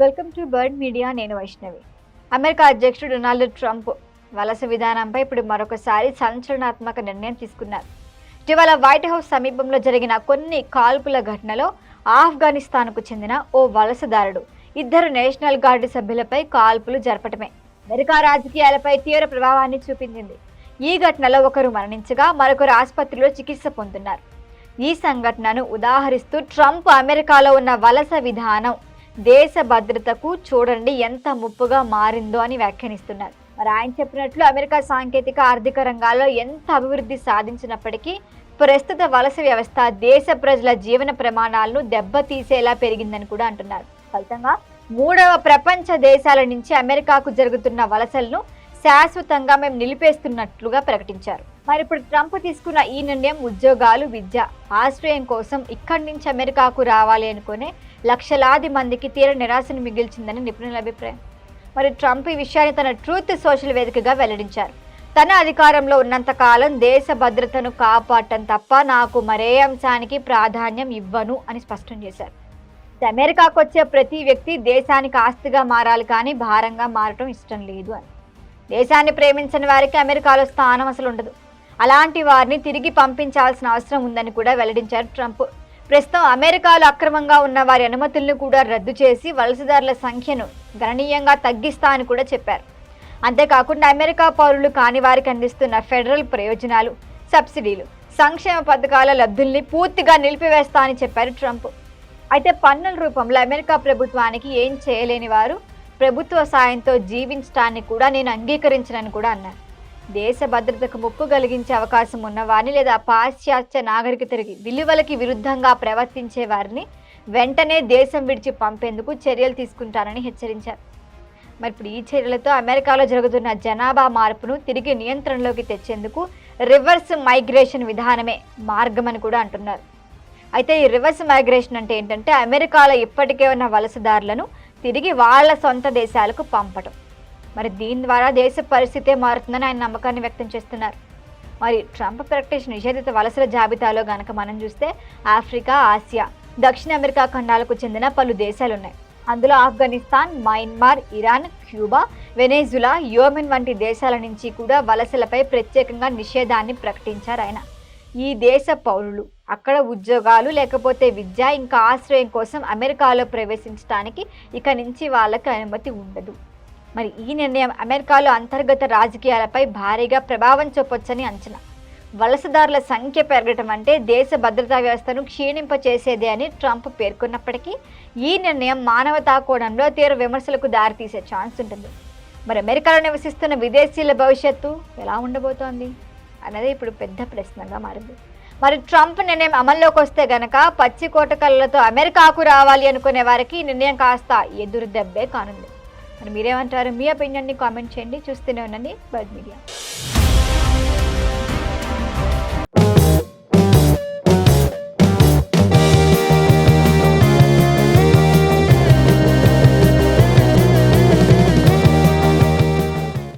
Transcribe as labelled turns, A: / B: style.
A: Welcome to bird media నేను Vaishnavi. America అధ్యక్షుడు Donald Trump వలస విధానంపై ఇప్పుడు మరొకసారి సంచలనాత్మక నిర్ణయం తీసుకున్నారు. ఇటీవల వైట్ హౌస్ సమీపంలో జరిగిన కొన్ని కాల్పుల ఘటనలో ఆఫ్ఘనిస్తాన్కు చెందిన ఓ వలసదారుడు ఇద్దరు నేషనల్ గార్డు సభ్యులపై కాల్పులు జరపటమే. అమెరికా రాజకీయాలపై తీవ్ర ప్రభావాన్ని చూపించింది. ఈ ఘటనలో ఒకరు మరణించగా మరొకరు ఆసుపత్రిలో చికిత్స పొందుతున్నారు. ఈ సంఘటనను ఉదాహరిస్తూ ట్రంప్ అమెరికాలో ఉన్న వలస విధానం దేశ భద్రతకు చూడండి ఎంత ముప్పుగా మారిందో అని వ్యాఖ్యానిస్తున్నారు. మరి ఆయన చెప్పినట్లు అమెరికా సాంకేతిక ఆర్థిక రంగాల్లో ఎంత అభివృద్ధి సాధించినప్పటికీ ప్రస్తుత వలస వ్యవస్థ దేశ ప్రజల జీవన ప్రమాణాలను దెబ్బతీసేలా పెరిగిందని కూడా అంటున్నారు. ఫలితంగా మూడవ ప్రపంచ దేశాల నుంచి అమెరికాకు జరుగుతున్న వలసలను శాశ్వతంగా మేము నిలిపేస్తున్నట్లుగా ప్రకటించారు. మరి ఇప్పుడు ట్రంప్ తీసుకున్న ఈ నిర్ణయం ఉద్యోగాలు విద్య ఆశ్రయం కోసం ఇక్కడి నుంచి అమెరికాకు రావాలి అనుకునే లక్షలాది మందికి తీర నిరాశను మిగిల్చిందని నిపుణుల అభిప్రాయం. మరి ట్రంప్ ఈ విషయాన్ని తన ట్రూత్ సోషల్ వేదికగా వెల్లడించారు. తన అధికారంలో ఉన్నంత కాలం దేశ భద్రతను కాపాడటం తప్ప నాకు మరే అంశానికి ప్రాధాన్యం ఇవ్వను అని స్పష్టం చేశారు. అమెరికాకు వచ్చే ప్రతి వ్యక్తి దేశానికి ఆస్తిగా మారాలి కానీ భారంగా మారటం ఇష్టం లేదు అని. దేశాన్ని ప్రేమించని వారికి అమెరికాలో స్థానం అసలు ఉండదు. అలాంటి వారిని తిరిగి పంపించాల్సిన అవసరం ఉందని కూడా వెల్లడించారు ట్రంప్. ప్రస్తుతం అమెరికాలో అక్రమంగా ఉన్న వారి అనుమతులను కూడా రద్దు చేసి వలసదారుల సంఖ్యను గణనీయంగా తగ్గిస్తా అని కూడా చెప్పారు. అంతేకాకుండా అమెరికా పౌరులు కాని వారికి అందిస్తున్న ఫెడరల్ ప్రయోజనాలు సబ్సిడీలు సంక్షేమ పథకాల లబ్ధుల్ని పూర్తిగా నిలిపివేస్తా అని చెప్పారు ట్రంప్. అయితే పన్నుల రూపంలో అమెరికా ప్రభుత్వానికి ఏం చేయలేని వారు ప్రభుత్వ సాయంతో జీవించడాన్ని కూడా నేను అంగీకరించనని కూడా అన్నారు. దేశ భద్రతకు ముప్పు కలిగించే అవకాశం ఉన్నవారిని లేదా పాశ్చాత్య నాగరికతకి విలువలకి విరుద్ధంగా ప్రవర్తించే వారిని వెంటనే దేశం విడిచి పంపేందుకు చర్యలు తీసుకుంటారని హెచ్చరించారు. మరి ఇప్పుడు ఈ చర్యలతో అమెరికాలో జరుగుతున్న జనాభా మార్పును తిరిగి నియంత్రణలోకి తెచ్చేందుకు రివర్స్ మైగ్రేషన్ విధానమే మార్గమని కూడా అంటున్నారు. అయితే ఈ రివర్స్ మైగ్రేషన్ అంటే ఏంటంటే అమెరికాలో ఇప్పటికే ఉన్న వలసదారులను తిరిగి వాళ్ళ సొంత దేశాలకు పంపటం. మరి దీని ద్వారా దేశ పరిస్థితే మారుతుందని ఆయన నమ్మకాన్ని వ్యక్తం చేస్తున్నారు. మరి ట్రంప్ ప్రకటించిన నిషేధిత వలసల జాబితాలో గనక మనం చూస్తే ఆఫ్రికా ఆసియా దక్షిణ అమెరికా ఖండాలకు చెందిన పలు దేశాలు ఉన్నాయి అందులో Afghanistan Myanmar Iran Cuba Venezuela Yemen వంటి దేశాల నుంచి కూడా వలసలపై ప్రత్యేకంగా నిషేధాన్ని ప్రకటించారు ఆయన. ఈ దేశ పౌరులు అక్కడ ఉద్యోగాలు లేకపోతే విద్య ఇంకా ఆశ్రయం కోసం అమెరికాలో ప్రవేశించడానికి ఇక నుంచి వాళ్ళకి అనుమతి ఉండదు. మరి ఈ నిర్ణయం అమెరికాలో అంతర్గత రాజకీయాలపై భారీగా ప్రభావం చూపొచ్చని అంచనా. వలసదారుల సంఖ్య పెరగటం అంటే దేశ భద్రతా వ్యవస్థను క్షీణింపచేసేదే అని ట్రంప్ పేర్కొన్నప్పటికీ ఈ నిర్ణయం మానవతా కోణంలో తీవ్ర విమర్శలకు దారితీసే ఛాన్స్ ఉంటుంది. మరి అమెరికాలో నివసిస్తున్న విదేశీయుల భవిష్యత్తు ఎలా ఉండబోతోంది అనేది ఇప్పుడు పెద్ద ప్రశ్నగా మారింది. మరి ట్రంప్ నిర్ణయం అమల్లోకి వస్తే గనక పచ్చి కోట కళ్ళతో అమెరికాకు రావాలి అనుకునే వారికి ఈ నిర్ణయం కాస్త ఎదురు దెబ్బే కానుంది. మరి మీరేమంటారు? మీ ఒపీనియన్ని కామెంట్ చేయండి. చూస్తూనే ఉండండి. Bird media.